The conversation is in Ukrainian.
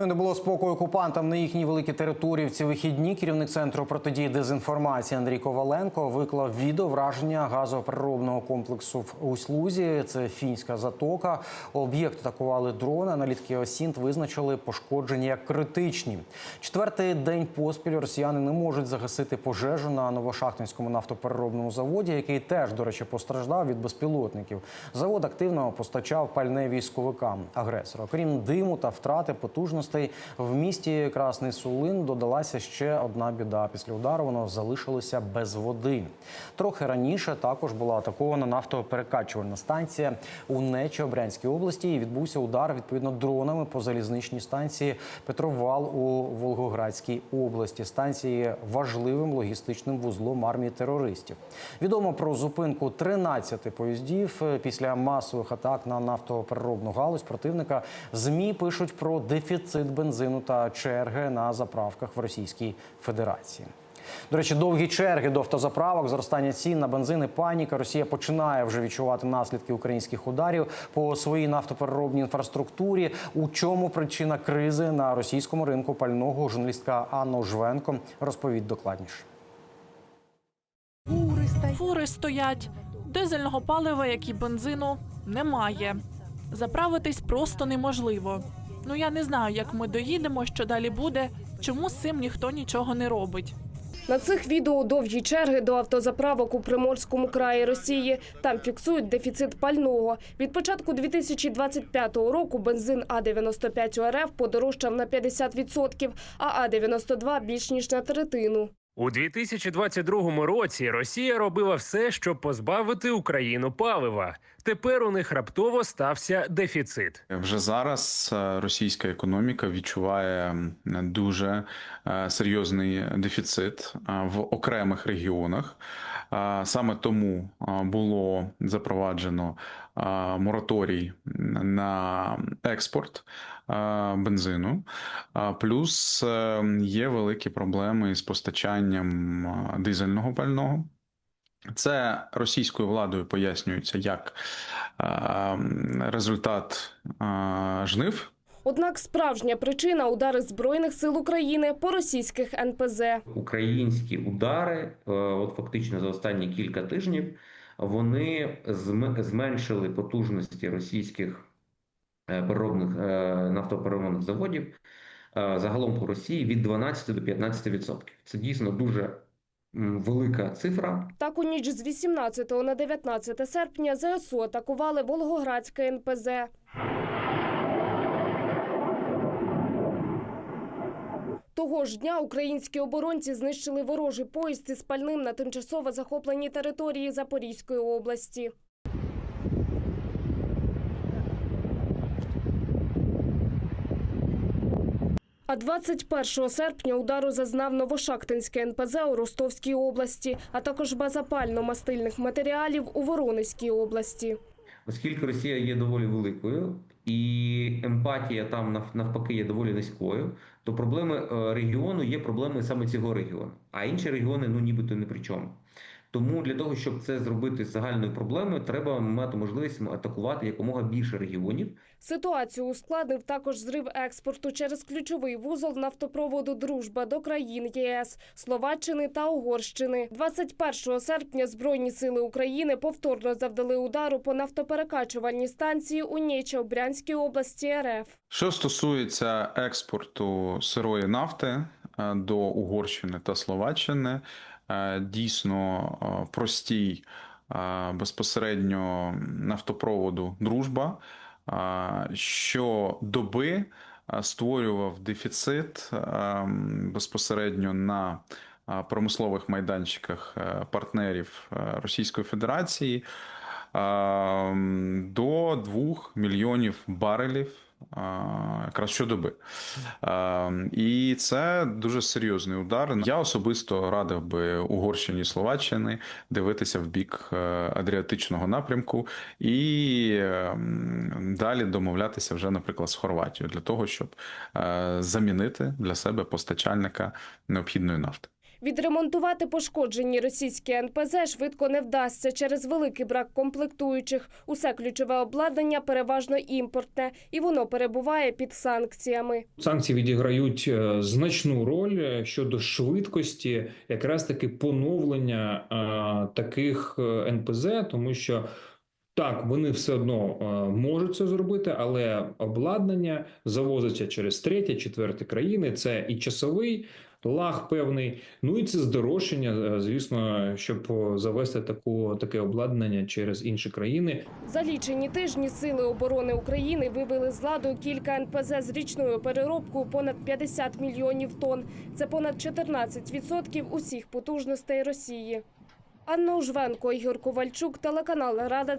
Не було спокою окупантам на їхній великій території в ці вихідні. Керівник центру протидії дезінформації Андрій Коваленко виклав відео враження газопереробного комплексу в Услузі. Це фінська затока. Об'єкт атакували дрони. Аналітики Осінт визначили пошкодження як критичні. Четвертий день поспіль росіяни не можуть загасити пожежу на новошахтинському нафтопереробному заводі, який теж, до речі, постраждав від безпілотників. Завод активно постачав пальне військовикам агресора. Окрім диму та втрати потужностей, в місті Красний Сулин додалася ще одна біда. Після удару воно залишилося без води. Трохи раніше також була атакована нафтоперекачувальна станція у Нечо-Брянській області. І відбувся удар відповідно дронами по залізничній станції Петровал у Волгоградській області. Станції важливим логістичним вузлом армії терористів. Відомо про зупинку 13 поїздів е, після масових атак на нафтопереробну галузь противника. Змі пишуть про дефіцит бензину та черги на заправках в Російській Федерації. До речі, довгі черги до автозаправок, зростання цін на бензин і паніка. Росія починає вже відчувати наслідки українських ударів по своїй нафтопереробній інфраструктурі. У чому причина кризи на російському ринку пального? Журналістка Анна Жвенко розповість докладніше. Фури стоять, дизельного палива, як і бензину, немає. Заправитись просто неможливо. Ну я не знаю, як ми доїдемо, що далі буде, чому з цим ніхто нічого не робить. На цих відео довгі черги до автозаправок у Приморському краї Росії. Там фіксують дефіцит пального. Від початку 2025 року бензин А-95 УРФ подорожчав на 50%, а А-92 – більш ніж на третину. У 2022 році Росія робила все, щоб позбавити Україну палива. Тепер у них раптово стався дефіцит. Вже зараз е, російська економіка відчуває дуже е, серйозний дефіцит е, в окремих регіонах. Саме тому було запроваджено мораторій на експорт бензину. Плюс е, є великі проблеми з постачанням дизельного пального. Це російською владою пояснюється як результат жнив. Однак справжня причина – удари Збройних сил України по російських НПЗ. українські удари, е, от фактично за останні кілька тижнів, вони зменшили потужності російських переробних е, нафтопереробних заводів е, загалом по Росії від 12 до 15%. Це дійсно дуже велика цифра. Так у ніч з 18 на 19 серпня ЗСУ атакували Волгоградське НПЗ. Того ж дня українські оборонці знищили ворожий поїзд із пальним на тимчасово захопленій території Запорізької області. А 21 серпня удару зазнав Новошахтинське НПЗ у Ростовській області, а також база пально-мастильних матеріалів у Воронезькій області. Оскільки Росія є доволі великою і емпатія там навпаки є доволі низькою, то проблеми е, регіону є проблеми саме цього регіону, а інші регіони ну нібито не при чому. Тому для того, щоб це зробити загальною проблемою, треба мати можливість атакувати якомога більше регіонів. Ситуацію ускладнив також зрив експорту через ключовий вузол нафтопроводу «Дружба» до країн ЄС, Словаччини та Угорщини. 21 серпня Збройні сили України повторно завдали удару по нафтоперекачувальній станції у Нєча в Брянській області РФ. Що стосується експорту сирої нафти е, до Угорщини та Словаччини, дійсно е, простій е, безпосередньо нафтопроводу Дружба е, щодоби е, створював дефіцит е, безпосередньо на е, промислових майданчиках е, партнерів е, Російської Федерації е, до 2 мільйонів барелів е, якраз щодоби. І це дуже серйозний удар. Я особисто радив би Угорщині Словаччини дивитися в бік е, Адріатичного напрямку і е, далі домовлятися вже, наприклад, з Хорватією для того, щоб е, замінити для себе постачальника необхідної нафти. Відремонтувати пошкоджені російські НПЗ швидко не вдасться через великий брак комплектуючих. Усе ключове обладнання переважно імпортне, і воно перебуває під санкціями. Санкції відіграють е, значну роль е, щодо швидкості, якраз таки поновлення е, таких НПЗ, тому що так, вони все одно можуть це зробити, але обладнання завозиться через треті, четверті країни. Це і часовий лаг певний. Ну і це здорожчання, е, звісно, щоб е, завести таку таке обладнання через інші країни. За лічені тижні сили оборони України вивели з ладу кілька НПЗ з річною переробкою понад 50 мільйонів тонн. Це понад 14% усіх потужностей Росії. Анна Ужвенко, Ігор Ковальчук, телеканал Рада.